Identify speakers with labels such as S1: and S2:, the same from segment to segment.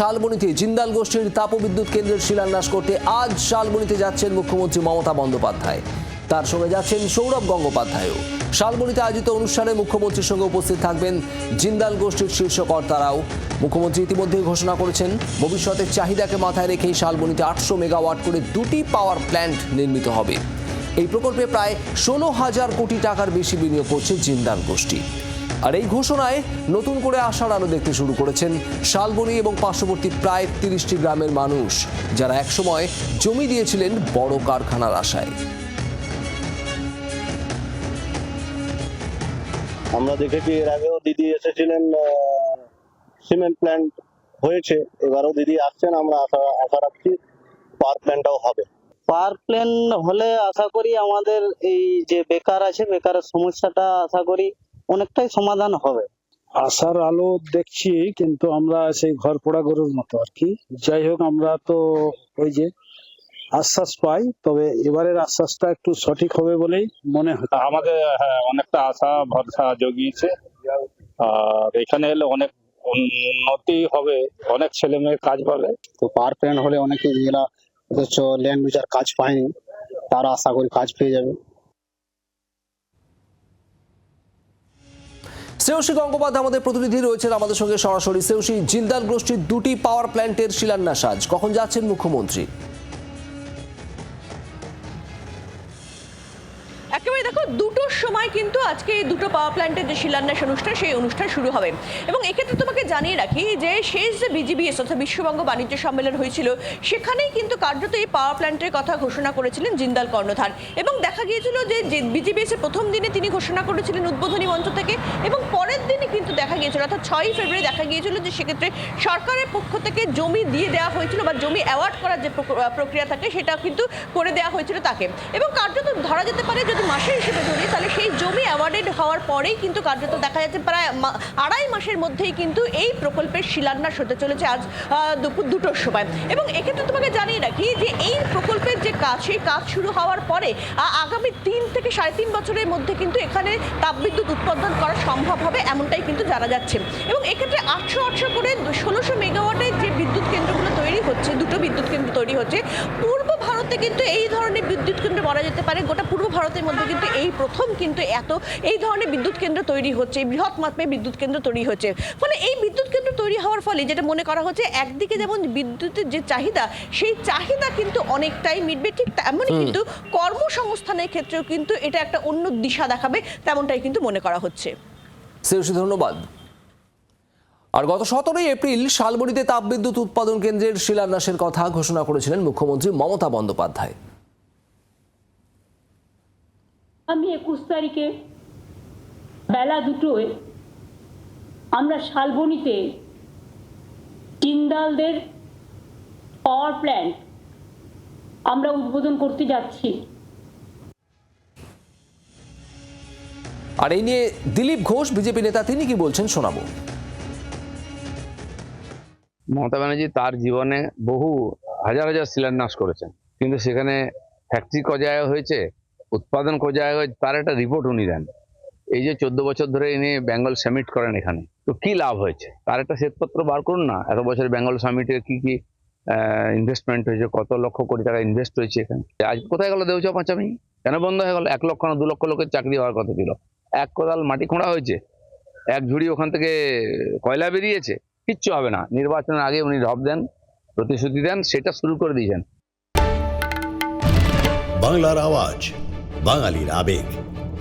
S1: শালবনীতে জিন্দাল গোষ্ঠীর তাপবিদ্যুৎ কেন্দ্রের শিলান্যাস করতে আজ শালবনীতে যাচ্ছেন মুখ্যমন্ত্রী মমতা বন্দ্যোপাধ্যায়। তার সঙ্গে যাচ্ছেন সৌরভ গঙ্গোপাধ্যায়ও। শালবনীতে আয়োজিত অনুষ্ঠানে মুখ্যমন্ত্রীর সঙ্গে উপস্থিত থাকবেন জিন্দাল গোষ্ঠীর শীর্ষ কর্তারাও। মুখ্যমন্ত্রী ইতিমধ্যেই ঘোষণা করেছেন, ভবিষ্যতের চাহিদাকে মাথায় রেখেই শালবনীতে আটশো মেগাওয়াট করে দুটি পাওয়ার প্ল্যান্ট নির্মিত হবে। এই প্রকল্পে প্রায় ষোলো হাজার কোটি টাকার বেশি বিনিয়োগ করছে জিন্দাল গোষ্ঠী। আর এই ঘোষণায় নতুন করে আশার আলো দেখতে শুরু করেছেন শালবনি এবং পার্শ্ববর্তী প্রায় তিরিশটি গ্রামের মানুষ যারা একসময় জমি দিয়েছিলেন বড় কারখানার আশায়।
S2: আমরা দেখেছি এর আগেও দিদি এসেছিলেন আহ, সিমেন্ট প্ল্যান্ট হয়েছে এবারও দিদি আসছেন আমরা আশা আশা রাখছি পাওয়ার প্ল্যান্টটাও হবে।
S3: পাওয়ার প্ল্যান হলে আশা করি আমাদের এই যে বেকার আছে বেকারের সমস্যাটা আশা করি অনেকটাই সমাধান হবে।
S4: আশার আলো দেখছি কিন্তু আমরা সেই ঘর পোড়া গরুর মতো আর কি। যাই হোক আমরা তো ওই যে আশ্বাস পাই তবে এবারের আশ্বাসটা একটু সঠিক হবে বলেই মনে হয়।
S5: আমাদের হ্যাঁ অনেকটা আশা ভরসা জগিয়েছে। আর এখানে এলে অনেক উন্নতি হবে অনেক ছেলে মেয়ে কাজ পাবে।
S6: তো পাওয়ার প্ল্যান্ট হলে অনেকে যেগুলা অথচ ল্যান্ড কাজ পায়নি তারা আশা করি কাজ পেয়ে যাবে।
S1: শ্রেয়সী গঙ্গোপাধ্যায় আমাদের প্রতিনিধি রয়েছেন আমাদের সঙ্গে সরাসরি। শ্রেয়সী, জিন্দাল গোষ্ঠীর দুটি পাওয়ার প্ল্যান্টের শিলান্যাস আজ। কখন যাচ্ছেন মুখ্যমন্ত্রী?
S7: একেবারে দেখো, দুটোর সময় কিন্তু আজকে এই দুটো পাওয়ার প্ল্যান্টের যে শিলান্যাস অনুষ্ঠান, সেই অনুষ্ঠান শুরু হবে। এবং এক্ষেত্রে তোমাকে জানিয়ে রাখি যে শেষ যে বিজিবিএস অর্থাৎ বিশ্ববঙ্গ বাণিজ্য সম্মেলন হয়েছিল, সেখানেই কিন্তু কার্যত এই পাওয়ার প্ল্যান্টের কথা ঘোষণা করেছিলেন জিন্দাল কর্ণধার। এবং দেখা গিয়েছিল যে বিজিবিএস এর প্রথম দিনে তিনি ঘোষণা করেছিলেন উদ্বোধনী মঞ্চ থেকে, এবং পরের দিনই কিন্তু দেখা গিয়েছিল, অর্থাৎ ছয়ই ফেব্রুয়ারি দেখা গিয়েছিল যে সেক্ষেত্রে সরকারের পক্ষ থেকে জমি দিয়ে দেওয়া হয়েছিল বা জমি অ্যাওয়ার্ড করার যে প্রক- প্রক্রিয়া থাকে, সেটা কিন্তু করে দেওয়া হয়েছিল তাকে। এবং কার্যত ধরা যেতে পারে যদি মাসের হিসেবে ধরি, তাহলে সেই জমি অ্যাওয়ার্ডেড হওয়ার পরেই কিন্তু কার্যত দেখা যাচ্ছে প্রায় আড়াই মাসের মধ্যেই কিন্তু এই প্রকল্পের শিলান্যাস হতে চলেছে আজ দুপুর দুটোর সময়। এবং এক্ষেত্রে তোমাকে জানিয়ে রাখি যে এই প্রকল্পের যে কাজ, সেই কাজ শুরু হওয়ার পরে আগামী তিন থেকে সাড়ে তিন বছরের মধ্যে কিন্তু এখানে তাপবিদ্যুৎ উৎপাদন করা সম্ভব হবে এমনটাই কিন্তু জানা যাচ্ছে। এবং এক্ষেত্রে আটশো আটশো করে ষোলোশো মেগাওয়াটের হচ্ছে দুটো বিদ্যুৎ কেন্দ্র তৈরি হচ্ছে পূর্ব ভারতে কিন্তু এই ধরনের বিদ্যুৎ কেন্দ্র বলা যেতে পারে। গোটা পূর্ব ভারতের মধ্যে কিন্তু এই প্রথম কিন্তু এত এই ধরনের বিদ্যুৎ কেন্দ্র তৈরি হচ্ছে বৃহৎ মাত্রায় বিদ্যুৎ কেন্দ্র তৈরি হচ্ছে। ফলে এই বিদ্যুৎ কেন্দ্র তৈরি হওয়ার ফলে যেটা মনে করা হচ্ছে একদিকে যেমন বিদ্যুতের যে চাহিদা সেই চাহিদা কিন্তু অনেকটাই মিটবে ঠিক তেমনই কিন্তু কর্মসংস্থানের ক্ষেত্রেও কিন্তু এটা একটা অন্য দিশা দেখাবে তেমনটাই কিন্তু মনে করা হচ্ছে।
S1: শ্রেয়সী ধন্যবাদ। আর গত সতেরোই এপ্রিল শালবনীতে তাপবিদ্যুৎ উৎপাদন কেন্দ্রের শিলান্যাসের কথা ঘোষণা করেছিলেন মুখ্যমন্ত্রী মমতা বন্দ্যোপাধ্যায়।
S8: আমি একুশ তারিখে বেলা দুটোয় আমরা শালবনীতে জিন্দালদের পাওয়ার প্ল্যান্ট আমরা উদ্বোধন করতে যাচ্ছি।
S1: আর এই নিয়ে দিলীপ ঘোষ বিজেপি নেতা তিনি কি বলছেন শোনাবো।
S9: মমতা ব্যানার্জি তার জীবনে বহু, হাজার হাজার শিলান্যাস করেছেন। কিন্তু সেখানে ফ্যাক্টরি ক জায়গায় হয়েছে, উৎপাদন ক জায়গায় হয়েছে, তার একটা রিপোর্ট উনি দেন। এই যে চোদ্দ বছর ধরে ইনি বেঙ্গল সামিট করেন এখানে, তো কি লাভ হয়েছে? তার একটা শ্বেতপত্র বার করুন না, এত বছর বেঙ্গল সামিটে কি কি ইনভেস্টমেন্ট হয়েছে, কত লক্ষ কোটি টাকা ইনভেস্ট হয়েছে এখানে? আজ কোথায় গেল দেউচা পাঁচামি কেন বন্ধ হয়ে গেল? এক লক্ষ না দু লক্ষ লোকের চাকরি হওয়ার কথা ছিল। এক কোদাল মাটি খোঁড়া হয়েছে, এক ঝুড়ি ওখান থেকে কয়লা বেরিয়েছে কিচ্ছু হবে না। নির্বাচনের আগে উনি ঢপ দেন, প্রতিশ্রুতি দেন, সেটা শুরু করে দিয়েছেন।
S10: বাংলার আওয়াজ, বাঙালির আবেগ।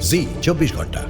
S10: জি, চব্বিশ ঘণ্টা।